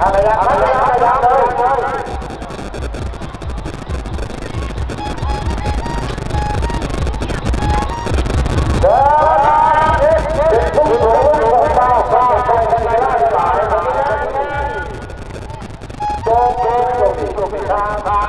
อะไรนะอะไรนะอะไรนะเลยเดินเด็กผู้สูงอายุเก้าเก้าเก้าเป็นรล่ะหลายคนโตโตโตโตทางทาง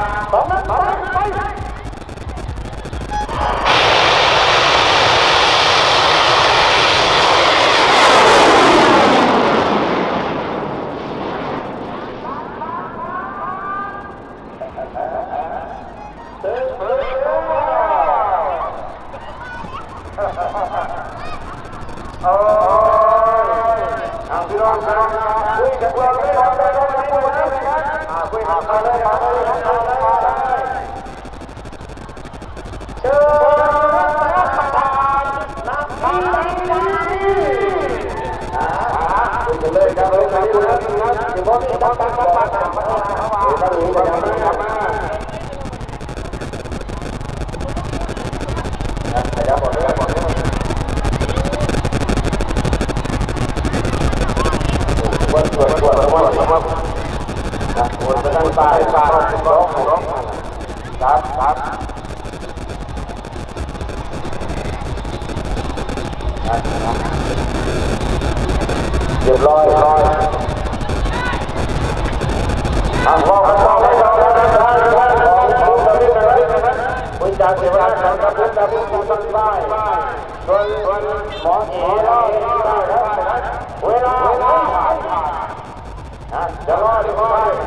เออทางพี่น้องพี่น้องคุยกับเราเลยครับเลยครับคุยกับเราเลยครับคุยกับเราเลยครับคุยกับเราเลยเชิญรับประทานน้ำที่อ่าคุยกันเลยครับคุยกันเลยครับเดี๋ยวพอดีครับครับครับครับครับครับ ช่วยช่วยช่วยช่วยช่วยนะโอนไปทางใต้ใต้ร้องร้องครับครับเรียบร้อยร้อยทางพ่อทางพ่อให้เราได้ทางทางของของตะลิกันนะบริจาคเสียเวลาของตะลิกันผู้ทางใต้ส่วนหมอเอ๋เราได้แล้วเวลา At the line five.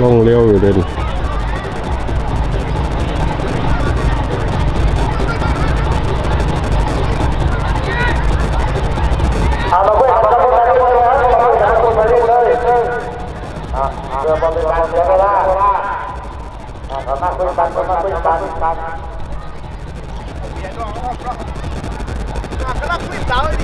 Long leo อยู่เลยเรือบอลเป็นการเสียเวลา มาคุยกันมาคุยกันมาคุยกัน